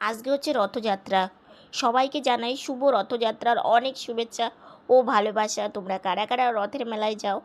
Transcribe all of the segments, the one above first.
আজকে হচ্ছে রথযাত্রা। সবাইকে জানাই শুভ রথযাত্রার অনেক শুভেচ্ছা। ও ভালোবাসা। তোমরা কারা কারা রথের মেলায় যাও,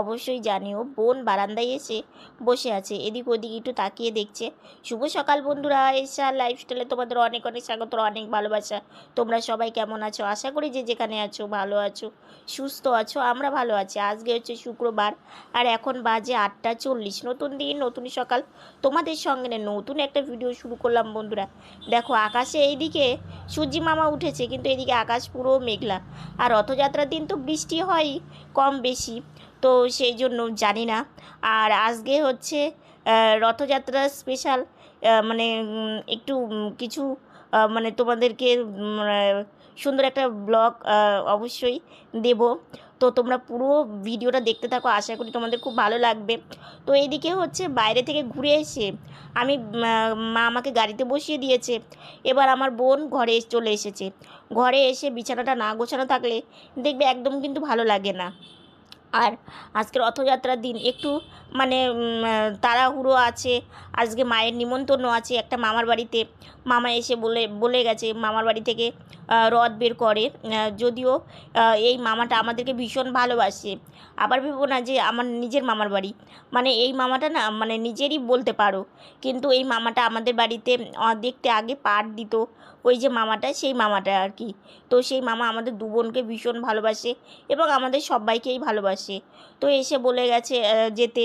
অবশ্যই জানিও। বোন বারান্দায় এসে বসে আছে। এদিক ওদিক একটু তাকিয়ে দেখছে। শুভ সকাল বন্ধুরা। এসা লাইফস্টাইলে তোমাদের অনেক অনেক স্বাগত, অনেক ভালোবাসা। তোমরা সবাই কেমন আছো? আশা করি যে যেখানে আছো ভালো আছো, সুস্থ আছো, আমরা ভালো আছি। আজকে হচ্ছে শুক্রবার আর এখন বাজে আটটা চল্লিশ। নতুন দিন, নতুন সকাল। তোমাদের সঙ্গে নতুন একটা ভিডিও শুরু করলাম বন্ধুরা। দেখো, আকাশে এইদিকে সূর্যি মামা উঠেছে, কিন্তু এদিকে আকাশ পুরো মেঘলা। আর রথযাত্রার দিন তো বৃষ্টি হয় কম বেশি, তো সেই জন্য জানি না। আর আজকে হচ্ছে রথযাত্রা স্পেশাল মানে একটু কিছু মানে তোমাদেরকে সুন্দর একটা ব্লগ অবশ্যই দেব। তো তোমরা পুরো ভিডিওটা দেখতে থাকো, আশা করি তোমাদের খুব ভালো লাগবে। তো এইদিকে হচ্ছে বাইরে থেকে ঘুরে এসে আমি মা আমাকে গাড়িতে বসিয়ে দিয়েছে। এবার আমার বোন ঘরে চলে এসেছে। ঘরে এসে বিছানাটা না গোছানো থাকলে দেখবে একদম কিন্তু ভালো লাগে না। আর আজকে রথযাত্রার দিন একটু মানে তাড়াহুড়ো আছে, আজকে মায়ের নিমন্ত্রণ আছে একটা মামার বাড়িতে। মামা এসে বলে বলে গেছে, মামার বাড়ি থেকে রথ বের করে। যদিও এই মামাটা আমাদেরকে ভীষণ ভালোবাসে। আবার ভেবো না যে আমার নিজের মামার বাড়ি। মানে এই মামাটা না মানে নিজেরই বলতে পারো। কিন্তু এই মামাটা আমাদের বাড়িতে দেখতে আগে পাট দিত ওই যে মামাটা, সেই মামাটা আর কি। তো সেই মামা আমাদের দু বোনকে ভীষণ ভালোবাসে এবং আমাদের সবাইকেই ভালোবাসে। তো এসে বলে গেছে যেতে।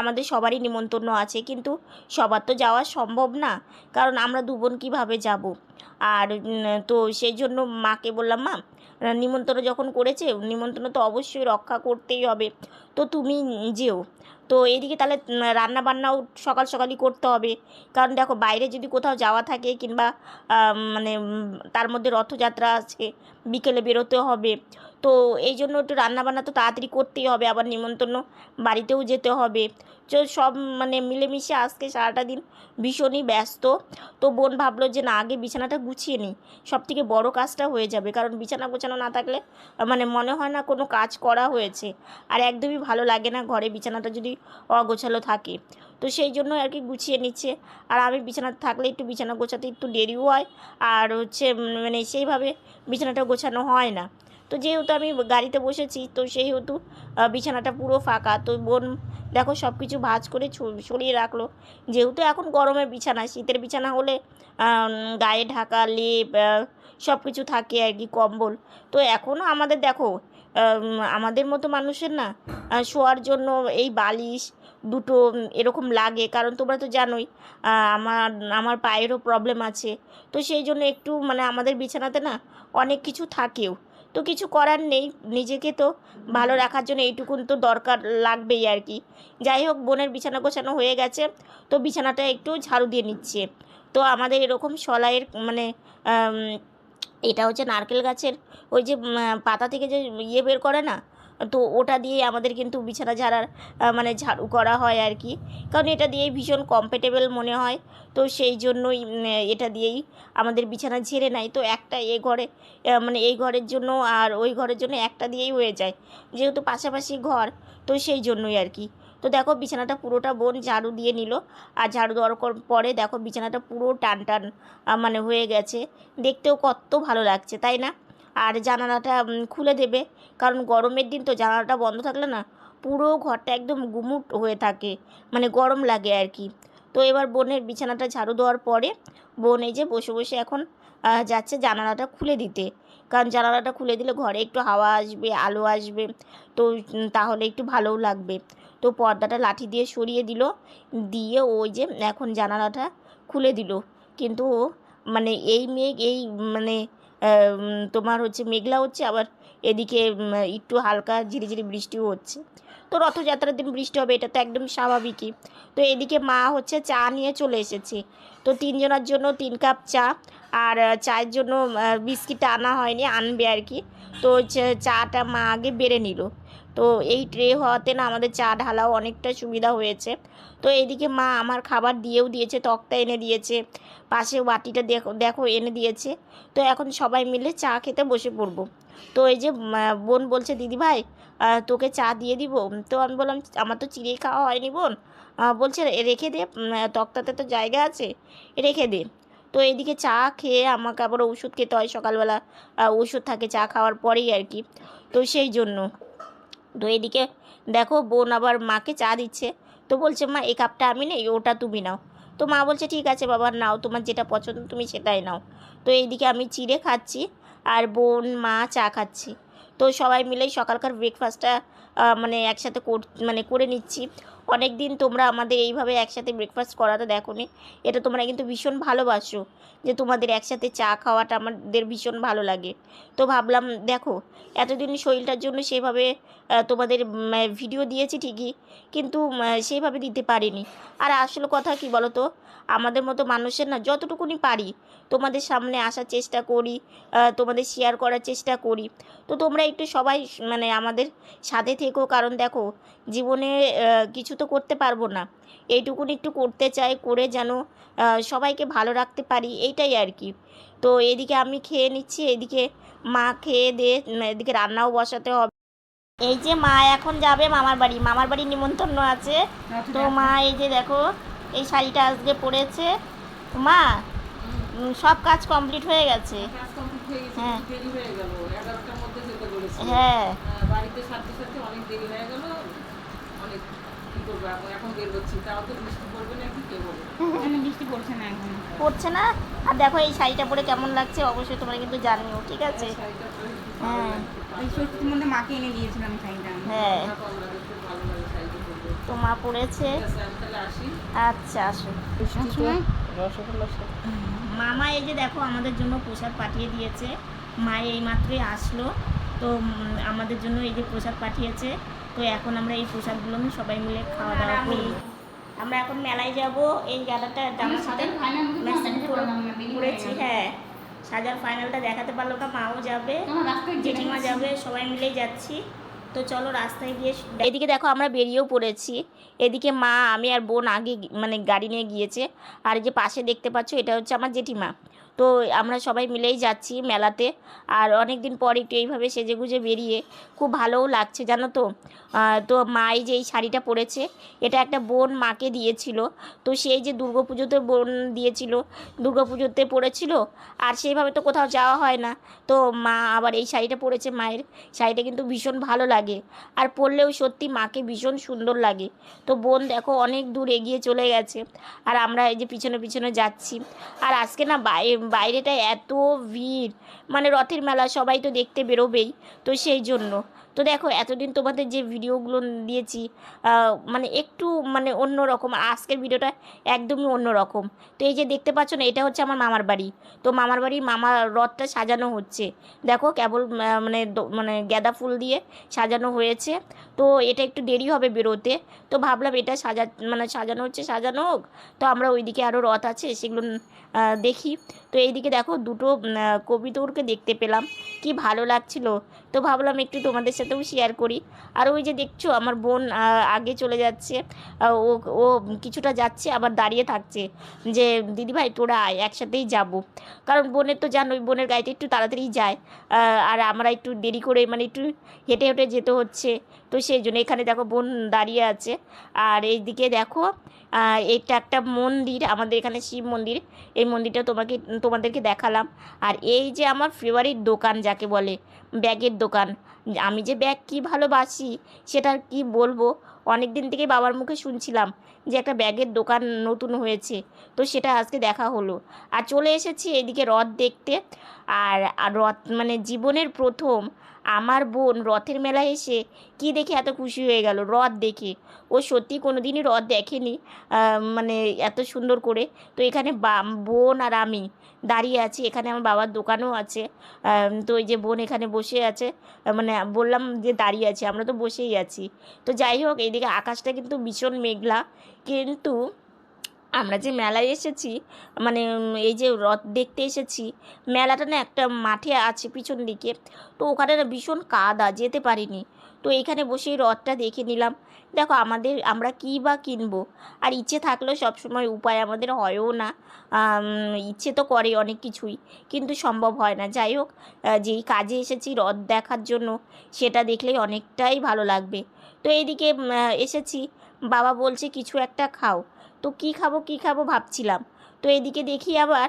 আমাদের সবারই নিমন্ত্রণ আছে, কিন্তু সবার তো যাওয়া সম্ভব না, কারণ আমরা দু বোন কীভাবে যাব? আর তো সেই জন্য মাকে বললাম, মা, নিমন্ত্রণ যখন করেছে, নিমন্ত্রণ তো অবশ্যই রক্ষা করতেই হবে। তো তুমি যেও। তো এদিকে তাহলে রান্না বান্নাও সকাল সকালই করতে হবে। কারণ দেখো, বাইরে যদি কোথাও যাওয়া থাকে কিংবা মানে তার মধ্যে রথযাত্রা আছে, বিকেলে বেরোতে হবে। তো এই জন্য একটু রান্নাবান্না তো তাড়াতাড়ি করতেই হবে, আবার নিমন্ত্রণ বাড়িতেও যেতে হবে। তো সব মানে মিলেমিশে আজকে সারাটা দিন ভীষণই ব্যস্ত। তো বোন ভাবলো যে না, আগে বিছানাটা গুছিয়ে নিই, সব থেকে বড়ো কাজটা হয়ে যাবে। কারণ বিছানা গোছানো না থাকলে মানে মনে হয় না কোনো কাজ করা হয়েছে। আর একদমই ভালো লাগে না ঘরে বিছানাটা যদি অগোছালো থাকে। তো সেই জন্য আর কি গুছিয়ে নিচ্ছে। আর আমি বিছানা থাকলে একটু বিছানা গোছাতে একটু দেরিও হয়। আর হচ্ছে মানে সেইভাবে বিছানাটা গোছানো হয় না। তো যেহেতু আমি গাড়িতে বসেছি, তো সেহেতু বিছানাটা পুরো ফাঁকা। তো বোন, দেখো সব কিছু ভাঁজ করে সরিয়ে রাখল। যেহেতু এখন গরমের বিছানা, শীতের বিছানা হলে গায়ে ঢাকা, লেপ সব কিছু থাকে আর কি, কম্বল। তো এখনও আমাদের দেখো আমাদের মতো মানুষের না শোয়ার জন্য এই বালিশ দুটো এরকম লাগে। কারণ তোমরা তো জানোই আমার আমার পায়েরও প্রবলেম আছে। তো সেই জন্য একটু মানে আমাদের বিছানাতে না অনেক কিছু থাকেও। তো কিছু করার নেই। নিজেকে তো ভালো রাখার জন্য এইটুকুন তো দরকার লাগবেই আর কি। যাই হোক বোনের বিছানা গোছানো হয়ে গেছে। তো বিছানাটা একটু ঝাড়ু দিয়ে নিচ্ছে। তো আমাদের এরকম সলাইয়ের মানে এটা হচ্ছে নারকেল গাছের ওই যে পাতা থেকে যে ইয়ে বের করে না তো ওটা দিয়ে আমাদের কিন্তু বিছানা ঝাড়ার মানে ঝাড়ু করা হয় আর কি। কারণ এটা দিয়েই ভীষণ কমফর্টেবল মনে হয়। তো সেই জন্যই এটা দিয়েই আমাদের বিছানা ঝেড়ে নেয়। তো একটা এ ঘরে মানে এই ঘরের জন্য আর ওই ঘরের জন্য একটা দিয়েই হয়ে যায়। যেহেতু পাশাপাশি ঘর, তো সেই জন্যই আর কি। তো দেখো বিছানাটা পুরোটা বোন ঝাড়ু দিয়ে নিল। আর ঝাড়ু দেওয়ার পরে দেখো বিছানাটা পুরো টান টান মানে হয়ে গেছে। দেখতেও কত ভালো লাগছে, তাই না? আর জানালাটা খুলে দেবে। কারণ গরমের দিন তো জানালাটা বন্ধ থাকলে না, পুরো ঘরটা একদম গুমুট হয়ে থাকে। মানে গরম লাগে আর কি। তো এবার বোনের বিছানাটা ঝাড়ু দেওয়ার পরে, বোন এই যে বসে বসে এখন যাচ্ছে জানালাটা খুলে দিতে। কারণ জানালাটা খুলে দিলে ঘরে একটু হাওয়া আসবে, আলো আসবে। তো তাহলে একটু ভালোও লাগবে। তো পর্দাটা লাঠি দিয়ে সরিয়ে দিল। দিয়ে ওই যে এখন জানালাটা খুলে দিল। কিন্তু মানে এই মেঘ, এই মানে তোমার হচ্ছে মেঘলা হচ্ছে, আবার এদিকে একটু হালকা ঝিরিঝিরি বৃষ্টিও হচ্ছে। তো রথযাত্রার দিন বৃষ্টি হবে, এটা তো একদম স্বাভাবিকই। তো এদিকে মা হচ্ছে চা নিয়ে চলে এসেছে। তো তিনজনের জন্য তিন কাপ চা, আর চায়ের জন্য বিস্কিট আনা হয়নি, আনবে আর কি। তো চাটা মা আগে বেড়ে নিল। তো এই ট্রে হওয়াতে না আমাদের চা ঢালাও অনেকটা সুবিধা হয়েছে। তো এইদিকে মা আমার খাবার দিয়েও দিয়েছে, তক্তা এনে দিয়েছে, পাশে বাটিটা দেখো দেখো এনে দিয়েছে। তো এখন সবাই মিলে চা খেতে বসে পড়ব। তো এই যে বোন বলছে, দিদি ভাই তোকে চা দিয়ে দিব? তো আমি বললাম, আমার তো চিড়ে খাওয়া হয়নি বোন। বলছে, রেখে দে তক্তাতে তো জায়গা আছে, রেখে দে। তো এদিকে চা খেয়ে আমাকে আবার ওষুধ খেতে হয় সকালবেলা। ওষুধ থাকে চা খাওয়ার পরেই আর কি। তো সেই জন্য। তো এদিকে দেখো বোন আবার মাকে চা দিচ্ছে। তো বলছে, মা, এই কাপটা আমি নেই, ওটা তুমি নাও। তো মা বলছে, ঠিক আছে বাবা, নাও, তোমার যেটা পছন্দ তুমি সেটাই নাও। তো এইদিকে আমি চিড়ে খাচ্ছি আর বোন, মা চা খাচ্ছি। তো সবাই মিলেই সকালকার ব্রেকফাস্টটা মানে একসাথে মানে করে নিচ্ছি। অনেক দিন তোমরা আমাদের এইভাবে একসাথে ব্রেকফাস্ট করাতে দেখো নি এটা তোমরা কিন্তু ভীষণ ভালোবাসো যে তোমাদের একসাথে চা খাওয়াটা আমাদের ভীষণ ভালো লাগে। তো ভাবলাম, দেখো, এতদিন শরীরটার জন্য সেভাবে তোমাদের ভিডিও দিয়েছি ঠিকই, কিন্তু সেইভাবে দিতে পারিনি। আর আসল কথা কি বলো তো আমাদের মতো মানুষের না যতটুকুনি পারি তোমাদের সামনে আসার চেষ্টা করি তোমাদের শেয়ার করার চেষ্টা করি। তো তোমরা একটু সবাই মানে আমাদের সাথে থেকো কারণ দেখো জীবনে কিছু তো করতে পারব না। এইটুকুনি একটু করতে চাই করে যেন সবাইকে ভালো রাখতে পারি এইটাই আর কি। তো এদিকে আমি খেয়ে নিচ্ছি এদিকে মা খেয়ে দিয়ে এদিকে রান্নাও বসাতে হবে। এই যে মা এখন যাবে মামার বাড়ি মামার বাড়ি নিমন্ত্রণ আছে। তো মা এই যে দেখো এই শাড়িটা আজকে পরেছে মা সব কাজ কমপ্লিট হয়ে গেছে হয়ে গেছে, হ্যাঁ। দেরি হয়ে গেল। 11টার মধ্যে যেতে বলেছিল। হ্যাঁ বাড়িতে সারতে সারতে অনেক দেরি হয়ে গেল। অনেক কি করব এখন? এখন বের হচ্ছি। তাও তো বৃষ্টি পড়বে নাকি কে বলে? বৃষ্টি পড়ছে না এখন পড়ছে না আর দেখো এই শাড়িটা পরে কেমন লাগছে অবশ্যই তোমরা কিন্তু জানিও ঠিক আছে হ্যাঁ মাকে এনে দিয়েছিলাম শাড়িটা হ্যাঁ আমার ভালো লাগে, খুব ভালো লাগে শাড়িটা পরতে। তো মা পড়েছে। আচ্ছা আসো। সময় মামা এই যে দেখো আমাদের জন্য প্রসাদ পাঠিয়ে দিয়েছে। মা এই মাত্রই আসলো। তো আমাদের জন্য এই যে প্রসাদ পাঠিয়েছে। তো এখন আমরা এই প্রসাদগুলো নিয়ে সবাই মিলে খাওয়া দাওয়া করি। আমরা এখন মেলায় যাব। এই গাড়াটা আমার সাথে করেছি হ্যাঁ। সাজার ফাইনালটা দেখাতে পারল না মাও যাবে। জেঠিমা যাবে সবাই মিলেই যাচ্ছি। তো চলো রাস্তায় গিয়ে এদিকে দেখো আমরা বেরিয়েও পড়েছি। এদিকে মা, আমি আর বোন আগে মানে গাড়ি নিয়ে গিয়েছে। আর যে পাশে দেখতে পাচ্ছ, এটা হচ্ছে আমার জেঠিমা। তো আমরা সবাই মিলেই যাচ্ছি মেলাতে। আর অনেক দিন পর একটু এইভাবে সেজে গুজে বেরিয়ে খুব ভালোও লাগছে, জানো তো? তো মা এই যে এই শাড়িটা পরেছে, এটা একটা বোন মাকে দিয়েছিল। তো সেই যে দুর্গাপুজোতে বোন দিয়েছিল দুর্গাপুজোতে পরেছিল, আর সেইভাবে তো কোথাও যাওয়া হয় না। তো মা আবার এই শাড়িটা পরেছে মায়ের, শাড়িটা কিন্তু ভীষণ ভালো লাগে। আর পরলেও সত্যি মাকে ভীষণ সুন্দর লাগে। তো বোন দেখো অনেক দূর এগিয়ে চলে গেছে, আর আমরা এই যে পিছনে পিছনে যাচ্ছি। আর আজকে না বাই- বাইরেটা এত ভিড়। মানে রথের মেলা সবাই তো দেখতে বেরোবেই। তো সেই জন্য। তো দেখো, এতদিন তোমাদের যে ভিডিওগুলো দিয়েছি মানে একটু মানে অন্য রকম আজকের ভিডিওটা একদমই অন্য রকম তো এই যে দেখতে পাচ্ছ না, এটা হচ্ছে আমার মামার বাড়ি। তো মামার বাড়ি মামার রথটা সাজানো হচ্ছে। দেখো কেবল মানে মানে গাঁদা ফুল দিয়ে সাজানো হয়েছে। তো এটা একটু দেরি হবে বেরোতে। তো ভাবলাম এটা সাজা মানে সাজানো হচ্ছে, সাজানো হোক। তো আমরা ওইদিকে আরও রথ আছে, সেগুলো দেখি। তো এইদিকে দেখো দুটো কবিতরকে দেখতে পেলাম। কি ভালো লাগছিল। তো ভাবলাম একটু তোমাদের সাথেও শেয়ার করি। আর ওই যে দেখছ, আমার বোন আগে চলে যাচ্ছে ও ও কিছুটা যাচ্ছে, আবার দাঁড়িয়ে থাকছে যে দিদিভাই তোরা আয়, একসাথেই যাব। কারণ বোনের তো জানোই, বোনের গাড়িতে একটু তাড়াতাড়ি যায় আর আমরা একটু দেরি করে মানে একটু হেঁটে হেঁটে যেতে হচ্ছে। তো সেই জন্য এখানে দেখো, বোন দাঁড়িয়ে আছে। আর এইদিকে দেখো এটা একটা মন্দির, আমাদের এখানে শিব মন্দির। এই মন্দিরটা তোমাকে, তোমাদেরকে দেখালাম। আর এই যে আমার ফেভারিট দোকান যাকে বলে, ব্যাগের দোকান, আমি যে ব্যাগ কী ভালোবাসি সেটা কি বলব? অনেক দিন থেকে বাবার মুখে শুনছিলাম যে একটা ব্যাগের দোকান নতুন হয়েছে, তো সেটা আজকে দেখা হলো। আর চলে এসেছি এদিকে রথ দেখতে। আর রথ মানে জীবনের প্রথম আমার বোন রথের মেলায় এসে কি দেখে এত খুশি হয়ে গেল? রথ দেখে। ও সত্যি কোনো দিনই রথ দেখেনি মানে এত সুন্দর করে। তো এখানে বা- বোন আর আমি দাঁড়িয়ে আছি। এখানে আমার বাবার দোকানও আছে। তো ওই যে বোন এখানে বসে আছে। মানে বললাম যে দাঁড়িয়ে আছি, আমরা তো বসেই আছি। তো যাই হোক, এইদিকে আকাশটা কিন্তু ভীষণ মেঘলা। কিন্তু আমরা যে মেলায় এসেছি মানে এই যে রথ দেখতে এসেছি, মেলাটা না একটা মাঠে আছে পিছন দিকে। তো ওখানে না ভীষণ কাদা, যেতে পারিনি। তো এখানে বসেই রথটা দেখে নিলাম। দেখো আমাদের, আমরা কী বা কিনবো? আর ইচ্ছে থাকলেও সবসময় উপায় আমাদের হয়ও না। ইচ্ছে তো করে অনেক কিছুই, কিন্তু সম্ভব হয় না। যাই হোক যেই কাজে এসেছি রথ দেখার জন্য, সেটা দেখলেই অনেকটাই ভালো লাগবে। তো এইদিকে এসেছি। বাবা বলছে, কিছু একটা খাও। তো কী খাব কী খাব ভাবছিলাম। তো এদিকে দেখি আবার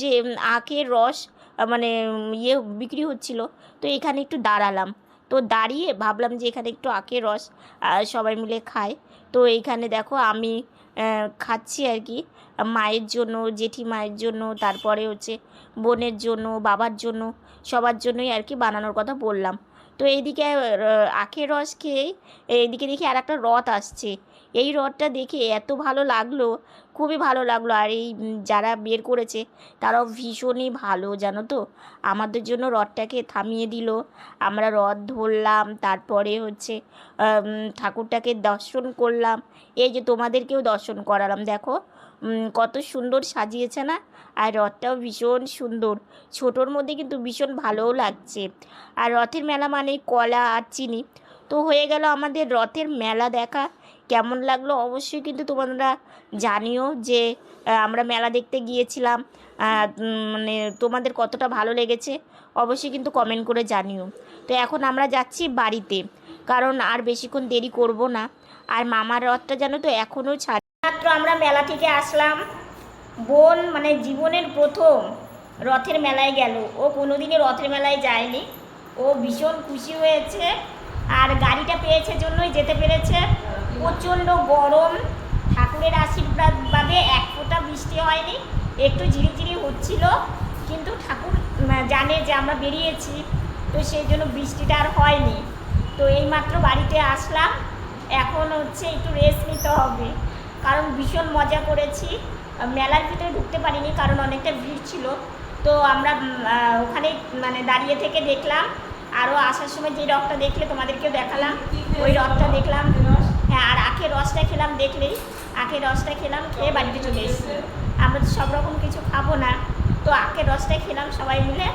যে আখের রস মানে ইয়ে বিক্রি হচ্ছিল, তো এখানে একটু দাঁড়ালাম। তো দাঁড়িয়ে ভাবলাম যে এখানে একটু আখের রস সবাই মিলে খায়। তো এইখানে দেখো আমি খাচ্ছি আর কি, মায়ের জন্য, জেঠি মায়ের জন্য, তারপরে হচ্ছে বোনের জন্য, বাবার জন্য, সবার জন্যই আর কি বানানোর কথা বললাম। তো এইদিকে আখের রস খেয়েই এইদিকে দেখি আর একটা রথ আসছে। এই রথটা দেখে এত ভালো লাগল, খুবই ভালো লাগল। আর এই যারা বের করেছে, তারাও ভীষণই ভালো, জানো তো? আমাদের জন্য রথটাকে থামিয়ে দিল। আমরা রথ ধরলাম, তারপরে হচ্ছে ঠাকুরটাকে দর্শন করলাম। এই যে তোমাদেরকেও দর্শন করালাম, দেখো। কত সুন্দর সাজিয়েছে না? আর রথটাও ভীষণ সুন্দর। ছোটোর মধ্যে কিন্তু ভীষণ ভালোও লাগছে। আর রথের মেলা মানে কলা আর চিনি। তো হয়ে গেল আমাদের রথের মেলা দেখা। কেমন লাগল অবশ্যই কিন্তু তোমরা জানিও যে আমরা মেলা দেখতে গিয়েছিলাম মানে তোমাদের কতটা ভালো লেগেছে অবশ্যই কিন্তু কমেন্ট করে জানিও। তো এখন আমরা যাচ্ছি বাড়িতে, কারণ আর বেশিক্ষণ দেরি করব না। আর মামার রথটা জানো তো এখনও ছাড় মাত্র আমরা মেলা থেকে আসলাম। বোন মানে জীবনের প্রথম রথের মেলায় গেল। ও কোনোদিনই রথের মেলায় যায়নি। ও ভীষণ খুশি হয়েছে। আর গাড়িটা পেয়েছে জন্যই যেতে পেরেছে। প্রচণ্ড গরম। ঠাকুরের আশীর্বাদ বাদে এক ফোঁটা বৃষ্টি হয়নি। একটু ঝিরিঝিরি হচ্ছিল। কিন্তু ঠাকুর জানে যে আমরা বেরিয়েছি। তো সেই জন্য বৃষ্টিটা আর হয়নি। তো এইমাত্র বাড়িতে আসলাম। এখন হচ্ছে একটু রেস্ট নিতে হবে। কারণ ভীষণ মজা করেছি। মেলার ভিতরে ঢুকতে পারিনি কারণ অনেকটা ভিড় ছিল। তো আমরা ওখানে মানে দাঁড়িয়ে থেকে দেখলাম। আরও আসার সময় যে রথটা দেখলে তোমাদেরকেও দেখালাম। ওই রথটা দেখলাম। হ্যাঁ আর আখের রসটা খেলাম দেখলেই। আখের রসটা খেলাম খেয়ে বাড়িতে চলে এসেছি। আমরা তো সব রকম কিছু খাব না। তো আখের রসটা খেলাম সবাই মিলে।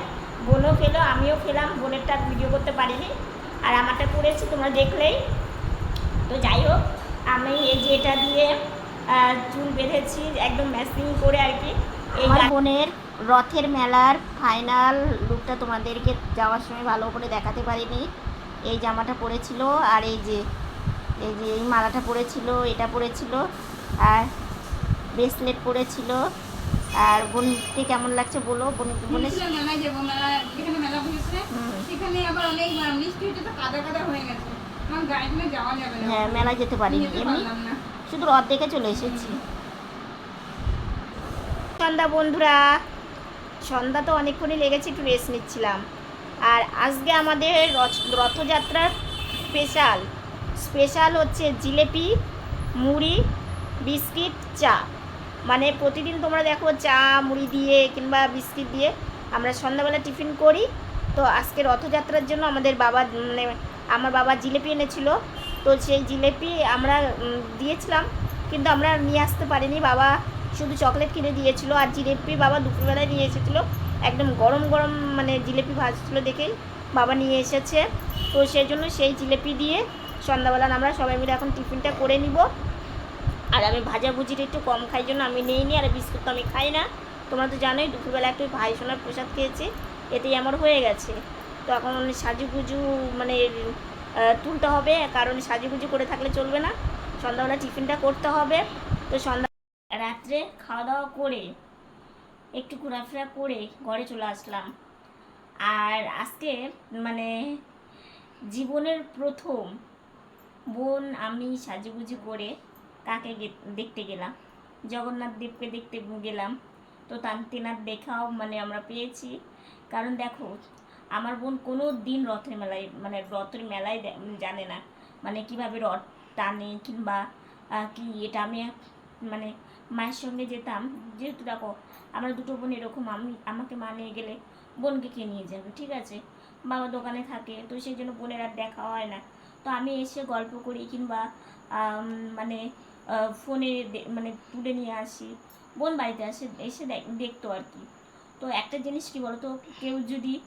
বোনও খেলো আমিও খেলাম। বোনেরটা ভিডিও করতে পারিনি। আর আমারটা করেছি তোমরা দেখলেই। তো যাই হোক আমি এই যে এটা দিয়ে চুল বেঁধেছি একদম ম্যাচিং করে আর কি। এই বোনের রথের মেলার ফাইনাল লুকটা তোমাদেরকে যাওয়ার সময় ভালো করে দেখাতে পারিনি। এই জামাটা পরেছিল আর এই যে এই যে এই মালাটা পরেছিল এটা পরেছিল আর ব্রেসলেট পরেছিল আর বোনকে কেমন লাগছে বলো? বোন মেলায় যাব মেলা যেখানে মেলা বসেছে। সেখানে আবার অনেক বৃষ্টি হচ্ছে তো কাদা কাদা হয়ে গেছে। হ্যাঁ মেলায় যেতে যেতে এমনি শুধু রথ দেখে চলে এসেছি। সন্ধ্যা বন্ধুরা সন্ধ্যা তো অনেকক্ষণই লেগেছে একটু রেস্ট নিচ্ছিলাম। আর আজকে আমাদের রথ- রথযাত্রার স্পেশাল স্পেশাল হচ্ছে জিলেপি, মুড়ি, বিস্কিট, চা। মানে প্রতিদিন তোমরা দেখো চা, মুড়ি দিয়ে কিংবা বিস্কিট দিয়ে আমরা সন্ধ্যাবেলা টিফিন করি। তো আজকে রথযাত্রার জন্য আমাদের বাবা মানে আমার বাবা জিলেপি এনেছিল। তো সেই জিলেপি আমরা দিয়েছিলাম। কিন্তু আমরা নিয়ে আসতে পারিনি। বাবা শুধু চকলেট কিনে দিয়েছিল আর জিলেপি বাবা দুপুরবেলায় নিয়ে এসেছিল। একদম গরম গরম মানে জিলেপি ভাজছিল দেখেই বাবা নিয়ে এসেছে। তো সেই জন্য সেই জিলেপি দিয়ে সন্ধ্যাবেলা আমরা সবাই মিলে এখন টিফিনটা করে নিব। আর আমি ভাজাভুজিটা একটু কম খাই জন্য আমি নেই নি, আর বিস্কুট তো আমি খাই না। তোমরা তো জানোই, দুপুরবেলা একটু ভাই সোনার প্রসাদ খেয়েছি, এতেই আমার হয়ে গেছে। তো এখন সাজুগুজু মানে তুলতে হবে, কারণ সাজুগুজু করে থাকলে চলবে না। সন্ধ্যাবেলা টিফিনটা করতে হবে। তো সন্ধ্যা রাত্রে খাওয়া দাওয়া করে, একটু ঘোরাফেরা করে ঘরে চলে আসলাম। আর আজকে মানে জীবনের প্রথম বোন, আমি সাজুগুজু করে কাকে দেখতে গেলাম। জগন্নাথ দেবকে দেখতে গেলাম। তো তান্তিনাথ দেখাও মানে আমরা পেয়েছি। কারণ দেখো, আমার বোন কোনো দিন রথের মেলায় মানে রথের মেলায় জানে না। মানে কীভাবে রথ টানে কিংবা কি এটা আমি মানে মায়ের সঙ্গে যেতাম। যেহেতু দেখো, আমরা দুটো বোন এরকম, আমি আমাকে মা নিয়ে গেলে বোনকে কে নিয়ে যাবে? ঠিক আছে? বাবা দোকানে থাকে, তো সেই জন্য বোনের আর দেখা হয় না। তো আমি এসে গল্প করি কিংবা মানে ফোনে মানে তুলে নিয়ে আসি। বোন বাড়িতে আসে, এসে দেখ- দেখতো আর কি। তো একটা জিনিস কি বলতো, কেউ যদি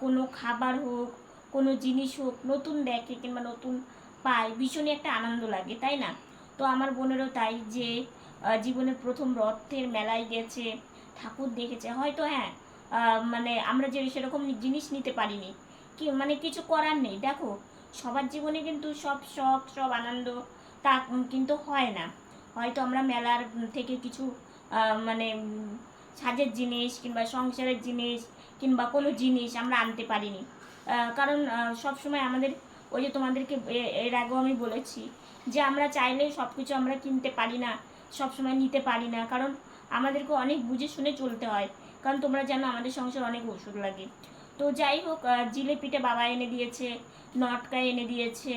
কোনো খাবার হোক, কোনো জিনিস হোক, নতুন দেখে কিংবা নতুন পায়, ভীষণই একটা আনন্দ লাগে, তাই না? তো আমার বোনেরও তাই যে জীবনের প্রথম রথের মেলায় গেছে, ঠাকুর দেখেছে। হয়তো হ্যাঁ মানে আমরা যে সেরকম জিনিস নিতে পারিনি। কি মানে কিছু করার নেই। দেখো সবার জীবনে কিন্তু সব শখ, সব আনন্দ তা কিন্তু হয় না। হয়তো আমরা মেলার থেকে কিছু মানে সাজের জিনিস কিংবা সংসারের জিনিস কিংবা কোনো জিনিস আমরা আনতে পারিনি। কারণ সব সময় আমাদের, ওই যে তোমাদেরকে এর আগেও আমি বলেছি যে আমরা চাইলেই সব কিছু আমরা কিনতে পারি না সব সময় নিতে পারি না। কারণ আমাদেরকে অনেক বুঝে শুনে চলতে হয়। কারণ তোমরা জানো আমাদের সংসার অনেক ওষুধ লাগে। তো যাই হোক জিলেপিটা বাবা এনে দিয়েছে, নটকা এনে দিয়েছে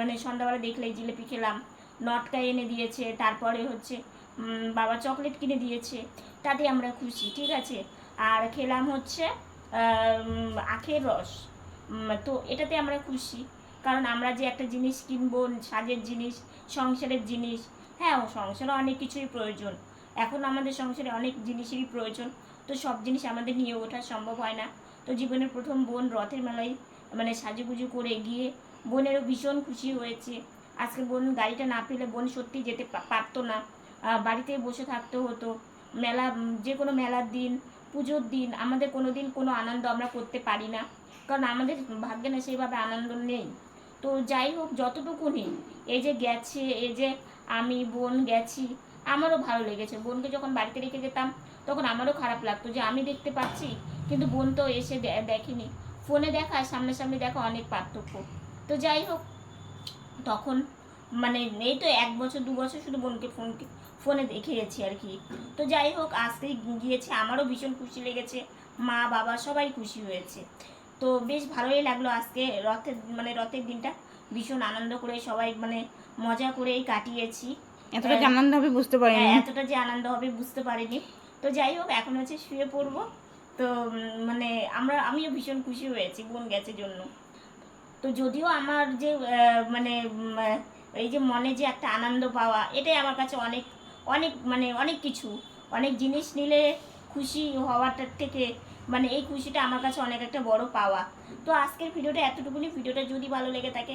মানে সন্ধ্যাবেলা দেখলেই জিলিপি খেলাম। নটকা এনে দিয়েছে, তারপরে হচ্ছে বাবা চকলেট কিনে দিয়েছে, তাতে আমরা খুশি, ঠিক আছে? আর খেলাম হচ্ছে আখের রস। তো এটাতে আমরা খুশি, কারণ আমরা যে একটা জিনিস কিনবো, সাজের জিনিস, সংসারের জিনিস হ্যাঁ সংসারে অনেক কিছুই প্রয়োজন। এখন আমাদের সংসারে অনেক জিনিসেরই প্রয়োজন। তো সব জিনিস আমাদের নিয়ে ওঠা সম্ভব হয় না। তো জীবনের প্রথম বোন রথের মেলায় মানে সাজুগুজু করে গিয়ে বোনেরও ভীষণ খুশি হয়েছে। আজকে বোন গাড়িটা না পেলে বোন সত্যি যেতে পারতো না। বাড়িতে বসে থাকতে হতো। মেলা যে কোনো মেলার দিন, পুজোর দিন আমাদের কোনো দিন কোনো আনন্দ আমরা করতে পারি না। কারণ আমাদের ভাগ্যে না সেইভাবে আনন্দ নেই। তো যাই হোক, যতটুকু যতটুকুনি এই যে গেছে, এই যে আমি বোন গেছি আমারও ভালো লেগেছে। বোনকে যখন বাড়িতে রেখে যেতাম, তখন আমারও খারাপ লাগতো যে আমি দেখতে পাচ্ছি, কিন্তু বোন তো এসে দেখেনি। ফোনে দেখা, সামনাসামনি দেখা অনেক পার্থক্য। তো যাই হোক, তখন মানে এই তো এক বছর, দু বছর শুধু বোনকে ফোন, ফোনে দেখে গেছি আর কি। তো যাই হোক আজকে গিয়েছে, আমারও ভীষণ খুশি লেগেছে, মা, বাবা সবাই খুশি হয়েছে। তো বেশ ভালোই লাগল আজকে রথের মানে রথের দিনটা, ভীষণ আনন্দ করে সবাই মানে মজা করেই কাটিয়েছি। এতটা যে আনন্দ হবে বুঝতে পারিনি। হ্যাঁ, এতটা যে আনন্দ হবে বুঝতে পারিনি। তো যাই হোক এখন হচ্ছে শুয়ে পড়ব। তো মানে আমরা আমিও ভীষণ খুশি হয়েছি বোন গেছে জন্য। তো যদিও আমার যে মানে এই যে মনে যে একটা আনন্দ পাওয়া এটাই আমার কাছে অনেক অনেক মানে অনেক কিছু। অনেক জিনিস নিলে খুশি হওয়াটার থেকে মানে এই খুশিটা আমার কাছে অনেক একটা বড় পাওয়া। তো আজকের ভিডিওটা এতটুকুনি। ভিডিওটা যদি ভালো লেগে থাকে